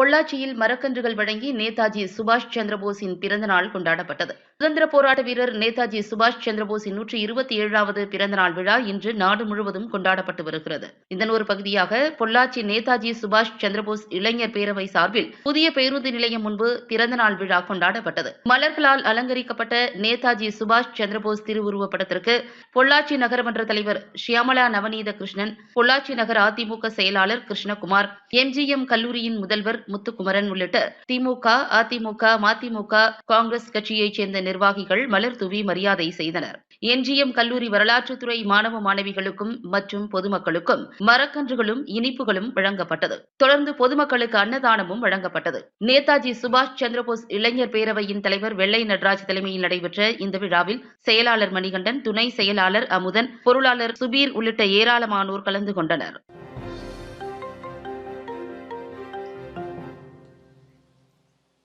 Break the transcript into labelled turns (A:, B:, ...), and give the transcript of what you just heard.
A: பொள்ளாச்சியில் மரக்கன்றுகள் வழங்கி நேதாஜி சுபாஷ் சந்திரபோஸின் பிறந்த நாள் கொண்டாடப்பட்டது. சுதந்திர போராட்ட வீரர் நேதாஜி சுபாஷ் சந்திரபோஸின் நூற்றி இருபத்தி ஏழாவது பிறந்த நாள் விழா இன்று நாடு முழுவதும் கொண்டாடப்பட்டு வருகிறது. இதன் ஒரு பகுதியாக பொள்ளாச்சி நேதாஜி சுபாஷ் சந்திரபோஸ் இளைஞர் பேரவை சார்பில் புதிய பேருந்து நிலையம் முன்பு பிறந்த நாள் விழா கொண்டாடப்பட்டது. மலர்களால் அலங்கரிக்கப்பட்ட நேதாஜி சுபாஷ் சந்திரபோஸ் திருவுருவப் படத்திற்கு பொள்ளாச்சி நகரமன்ற தலைவர் ஷியாமலா நவநீத கிருஷ்ணன் பொள்ளாச்சி நகர அதிமுக செயலாளர் கிருஷ்ணகுமார் எம்ஜிஎம் கல்லூரியின் முதல்வர் முத்துக்குமரன் உள்ளிட்ட திமுக அதிமுக மதிமுக காங்கிரஸ் கட்சியைச் சேர்ந்த நிர்வாகிகள் மலர் தூவி மரியாதை செய்தனர். எம்ஜிஎம் கல்லூரி வரலாற்றுத்துறை மாணவ மாணவிகளுக்கும் மற்றும் பொதுமக்களுக்கும் மரக்கன்றுகளும் இனிப்புகளும் வழங்கப்பட்டது. தொடர்ந்து பொதுமக்களுக்கு அன்னதானமும் வழங்கப்பட்டது. நேதாஜி சுபாஷ் சந்திரபோஸ் இளைஞர் பேரவையின் தலைவர் வெள்ளை நடராஜ் தலைமையில் நடைபெற்ற இந்த விழாவில் செயலாளர் மணிகண்டன் துணை செயலாளர் அமுதன் பொருளாளர் சுபீர் உள்ளிட்ட ஏராளமானோர் கலந்து கொண்டனர்.